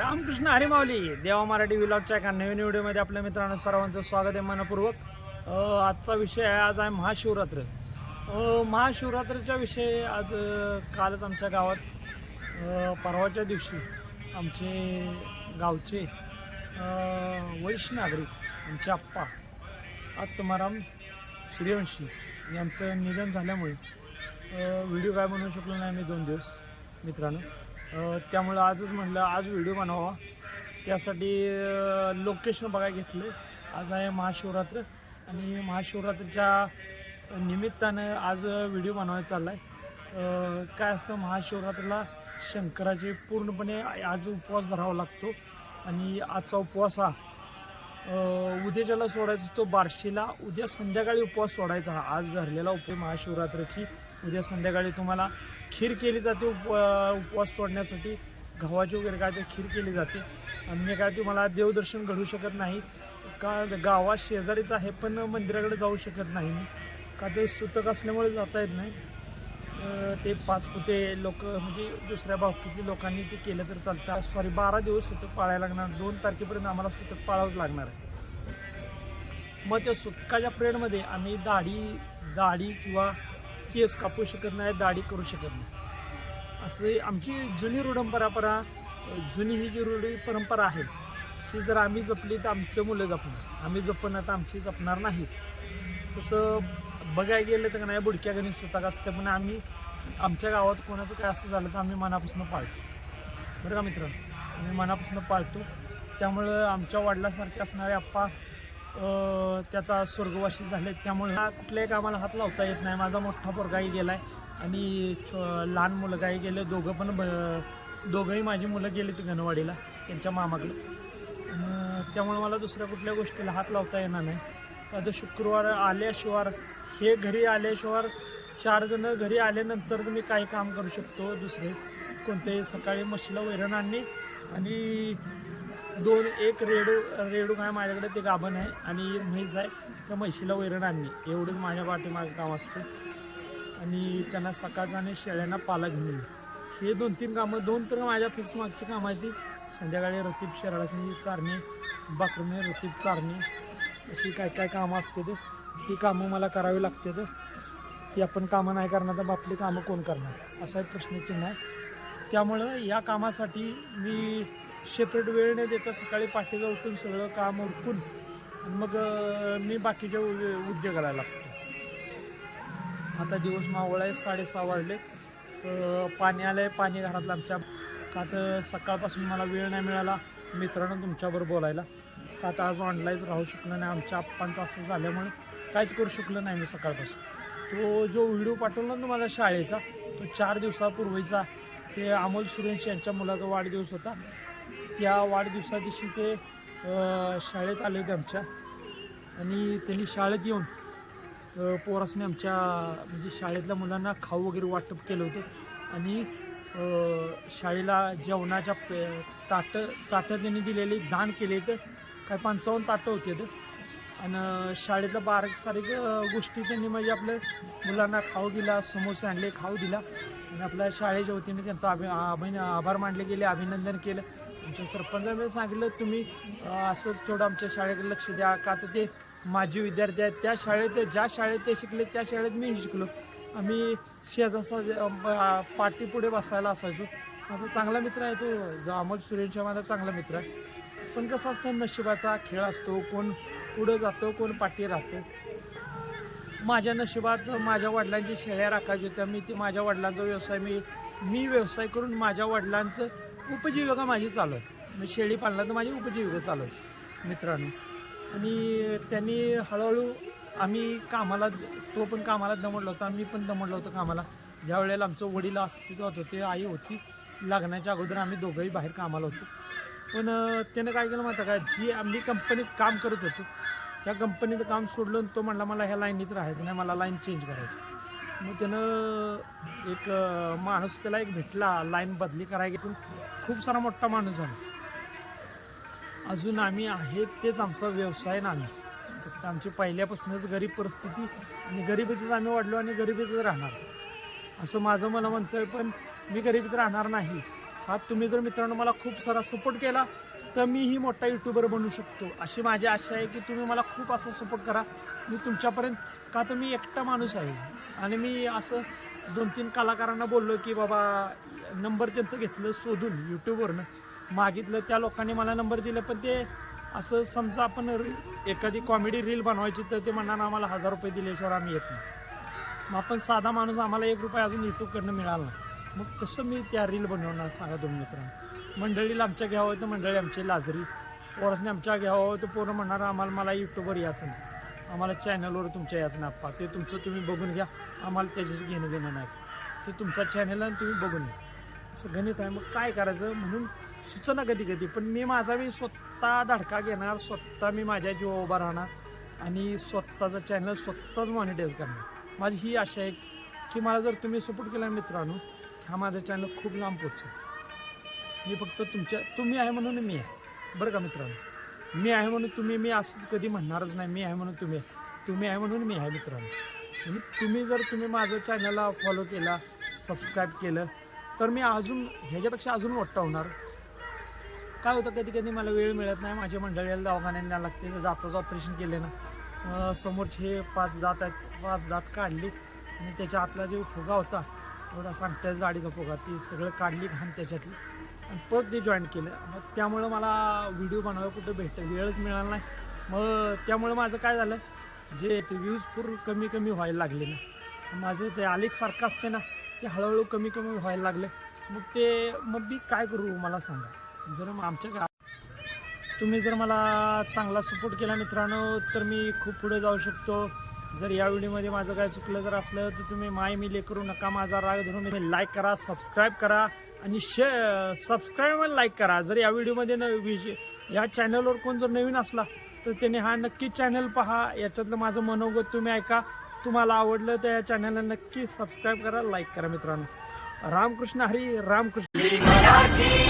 रामकृष्ण हरिमावली देवा मराठी विलॉगच्या एका नवीन व्हिडिओमध्ये आपल्या मित्रांनो सर्वांचं स्वागत आहे मनपूर्वक. आजचा विषय आहे आज आहे महाशिवरात्र. महाशिवरात्रीच्या विषयी आज कालच आमच्या गावात परवाच्या दिवशी आमचे गावचे वरिष्ठ नागरिक आमचे आप्पा आत्माराम सूर्यवंशी यांचं निधन झाल्यामुळे व्हिडिओ काय बनवू शकलो नाही मी दोन दिवस मित्रांनो. त्यामुळं आजच म्हटलं आज व्हिडिओ बनवावा. त्यासाठी लोकेशन बघायला घेतलं आज आहे महाशिवरात्र आणि महाशिवरात्रीच्या निमित्तानं आज व्हिडिओ बनवायचा चालला आहे काय असतं महाशिवरात्रीला शंकराचे पूर्णपणे आज उपवास धरावा लागतो आणि आजचा उपवास हा उद्या उद्याच्याला सोडायचा तो बार्शीला उद्या संध्याकाळी उपवास सोडायचा हा. आज धरलेला उपवास महाशिवरात्रीची. उद्या संध्याकाळी तुम्हाला खीर केली जाते उप उपवास सोडण्यासाठी. गव्हाची वगैरे काय ते खीर केली जाते. अन्य काय तुम्हाला देवदर्शन घडू शकत नाही. का गावा शेजारीच आहे पण मंदिराकडे जाऊ शकत नाही मी. का ते सुतक असल्यामुळे जाता येत नाही. ते पाच कुठे लोक म्हणजे दुसऱ्या भावकीतील लोकांनी ते केलं तर चालतं. सॉरी बारा दिवस सुतक पाळायला लागणार. दोन तारखेपर्यंत आम्हाला सुतक पाळावंच लागणार आहे. मग त्या सुतकाच्या प्रेडमध्ये आम्ही दाढी दाढी किंवा केस कापू शकत नाही दाढी करू शकत नाही. असं आमची जुनी रूढ परंपरा जुनी ही जी रूढी परंपरा आहे ही जर आम्ही जपली तर आमचं मुलं जपणार. आम्ही जपणार तर आमची जपणार नाही. तसं बघायला गेलं तर नाही बुडक्या गणित स्वतः असतं पण आम्ही आमच्या गावात कोणाचं काय असं झालं तर आम्ही मनापासून पाळतो. बरं का मित्रांनो? आम्ही मनापासून पाळतो. त्यामुळं आमच्या वडिलासारखे असणारे आप्पा ते आता स्वर्गवासी झाले त्यामुळे हा कुठल्याही कामाला हात लावता येत नाही. माझा मोठा पोरगाही गेला आहे आणि छो लहान मुलगाही गेले. दोघं पण ब- दोघंही माझी मुलं गेली ती घनवाडीला त्यांच्या मामाकडे. त्यामुळे मला दुसऱ्या कुठल्या गोष्टीला हात लावता येणार नाही. का तर शुक्रवार आल्याशिवाय हे घरी आल्याशिवाय चार जण घरी आल्यानंतर मी काही काम करू शकतो दुसरे. कोणतेही सकाळी म्हशीला वैरण आणणे आणि दोन एक रेडू रेडू काय माझ्याकडे ते गाभण आहे आणि एक म्हैस आहे. त्या म्हशीला वैरण आणणे. एवढंच माझ्या पाठीमागं काम असतं. आणि त्यांना सकाळचं आणि शेळ्यांना पाला घेऊन हे दोन तीन कामं दोन तर माझ्या फिक्स मागची कामं आहेत ती. संध्याकाळी रतीब शेराळासनी चारणे बाकरणे रतीब चारणे. अशी काय काय कामं असते ते. ती कामं मला करावी लागते तर ती आपण कामं नाही करणार तर आपली कामं कोण करणार? असा एक प्रश्नचिन्ह आहे. त्यामुळं या कामासाठी मी सेपरेट वेळ न देता सकाळी पाठीला उठून सगळं काम उरकून मग मी बाकीच्या उद्योगाला लागतो. आता दिवस मावळ आहे साडेसहा वाजले. पाणी आलं आहे पाणी घरातलं आमच्या का तर सकाळपासून मला वेळ नाही मिळाला मित्रांनो तुमच्याबरोबर बोलायला. का आता आज ऑनलाईन राहू शकलो नाही आमच्या आप्पांचं असं झाल्यामुळे काहीच करू शकलो नाही मी सकाळपासून. तो जो व्हिडिओ पाठवला ना तुम्हाला शाळेचा तो चार दिवसापूर्वीचा ते अमोल सुरेश यांच्या मुलाचा वाढदिवस होता. त्या वाढदिवसा दिवशी ते शाळेत आले होते आमच्या. आणि त्यांनी शाळेत येऊन पोरासने आमच्या म्हणजे शाळेतल्या मुलांना खाऊ वगैरे वाटप केलं होतं. आणि शाळेला जेवणाच्या पे ताटं ताटं त्यांनी दिलेले दान केले तर काय पंचावन्न ताटं होते तर आणि शाळेतलं बारीक सारीक गोष्टी त्यांनी म्हणजे आपल्या मुलांना खाऊ दिला समोसे आणले खाऊ दिला. आणि आपल्या शाळेच्या वतीने त्यांचा अभि अभिन आभार मानले गेले अभिनंदन केलं. आमच्या सरपंचाने सांगितलं तुम्ही असंच थोडं आमच्या शाळेकडे लक्ष द्या. का तर ते माझे विद्यार्थी आहेत. त्या शाळेत ज्या शाळेत ते शिकले त्या शाळेत मी शिकलो. आम्ही शेजारचा पाठी पुढे बसायला असायचो. माझा चांगला मित्र आहे तो जो अमोल सुरेश माझा चांगला मित्र आहे. पण कसं असतं नशिबाचा खेळ असतो. कोण पुढं जातो कोण पाठी राहतो. माझ्या नशिबात माझ्या वडिलांची शेळ्या राखायच्या होत्या. मी ते माझ्या वडिलांचा व्यवसाय मी मी व्यवसाय करून माझ्या वडिलांचं उपजीविका माझी चालू आहे. मी शेळी पाळला तर माझी उपजीविका चालू आहे मित्रांनो. आणि त्यांनी हळूहळू आम्ही कामाला तो पण कामाला दमडला होता आम्ही पण दमडलो होतो कामाला. ज्या वेळेला आमचं वडील अस्तित्वात होते आई होती. लग्नाच्या अगोदर आम्ही दोघंही बाहेर कामाला होतो. पण त्यानं काय केलं माहिती का? जी आम्ही कंपनीत काम करत होतो त्या कंपनीत काम सोडलं आणि तो म्हणला मला ह्या लाईनीत राहायचं नाही मला लाईन चेंज करायची मग त्यानं एक माणूस त्याला एक भेटला लाईन बदली करायला घेऊन. खूप सारा मोठा माणूस झाला. अजून आम्ही आहे तेच आमचा व्यवसाय नाही फक्त आमची पहिल्यापासूनच गरीब परिस्थिती आणि गरिबीतच आम्ही वाढलो आणि गरिबीतच राहणार. असं माझं मला म्हणतंय पण मी गरिबीत राहणार नाही. हा तुम्ही जर मित्रांनो मला खूप सारा सपोर्ट केला तर मीही मोठा यूट्यूबर बनू शकतो. अशी माझी आशा आहे की तुम्ही मला खूप असा सपोर्ट करा. मी तुमच्यापर्यंत का तर मी एकटा माणूस आहे. आणि मी असं दोन तीन कलाकारांना बोललो की बाबा नंबर त्यांचं घेतलं शोधून यूट्यूबवरनं मागितलं त्या लोकांनी मला नंबर दिले पण ते असं समजा आपण एखादी कॉमेडी रील बनवायची तर ते म्हणणार आम्हाला हजार रुपये दिल्याशिवाय आम्ही येत नाही. मग आपण साधा माणूस आम्हाला एक रुपये अजून यूट्यूबकडनं मिळाला नाही. मग कसं मी त्या रील बनवणार सांगा दोन मित्रांनो. मंडळीला आमच्या घ्यावं तर मंडळी आमची लाजरी. पोरासने आमच्या घ्यावं तर पोरं म्हणणार आम्हाला मला यूट्यूबवर यायचं नाही. आम्हाला चॅनलवर तुमच्या यायचं नाही ते तुमचं तुम्ही बघून घ्या. आम्हाला त्याच्याशी घेणं देणं नाही. ते तुमचा चॅनल आणि तुम्ही बघून घ्या. असं गणित आहे. मग काय करायचं? म्हणून सुचना कधी कधी. पण मी माझा मी स्वतः धडका घेणार स्वतः मी माझ्या जीवा उभा राहणार आणि स्वतःचं चॅनल स्वतःच मॉनिटाईज करणार. माझी ही आशा आहे की मला जर तुम्ही सपोर्ट केला मित्रांनो हा माझा चॅनल खूप लांब पोचेल मी फक्त तुमच्या तुम्ही आहे म्हणून मी आहे. बरं का मित्रांनो? मी आहे म्हणून तुम्ही मी असंच कधी म्हणणारच नाही. मी आहे म्हणून तुम्ही आहे. तुम्ही आहे म्हणून मी आहे मित्रांनो. तुम्ही जर तुम्ही माझं चॅनलला फॉलो केला सबस्क्राईब केलं तर मी अजून ह्याच्यापेक्षा अजून मोठा होणार. काय होतं कधी कधी मला वेळ मिळत नाही. माझ्या मंडळीला दवाखान्यात न्यायला लागते. दाताचं ऑपरेशन केले ना. समोरचे समोरचे पाच दात आहेत. पाच दात काढली. आणि त्याच्या आतला जो फुगा होता थोडा सांगत्याच गाडीचा फुगा. ती सगळं काढली घाण त्याच्यातली परत ते जॉईन केलं. मग त्यामुळं मला व्हिडिओ बनवायला कुठं भेट वेळच मिळाला नाही. मग त्यामुळं माझं काय झालं जे ते व्ह्यूज पूर्ण कमी कमी व्हायला लागले ना. माझं ते आलेखसारखं असते ना ते हळूहळू कमी कमी व्हायला लागले. मग ते मग मी काय करू मला सांगा. जर मग आमच्या गा तुम्ही जर मला चांगला सपोर्ट केला मित्रांनो तर मी खूप पुढे जाऊ शकतो. जर या व्हिडिओमध्ये माझं काय चुकलं जर असलं तर तुम्ही माय मी ले करू नका माझा राग धरून तुम्ही लाईक करा सबस्क्राईब करा. आणि शे सबस्क्राईब आणि लाईक करा. जर या व्हिडिओमध्ये न विजय या चॅनलवर कोण जर नवीन असला तर त्याने हा नक्की चॅनल पहा. याच्यातलं माझं मनोगत तुम्ही ऐका. तुम्हाला आवडलं तर या चॅनलला नक्की सबस्क्राईब करा लाईक करा मित्रांनो. रामकृष्ण हरी रामकृष्ण.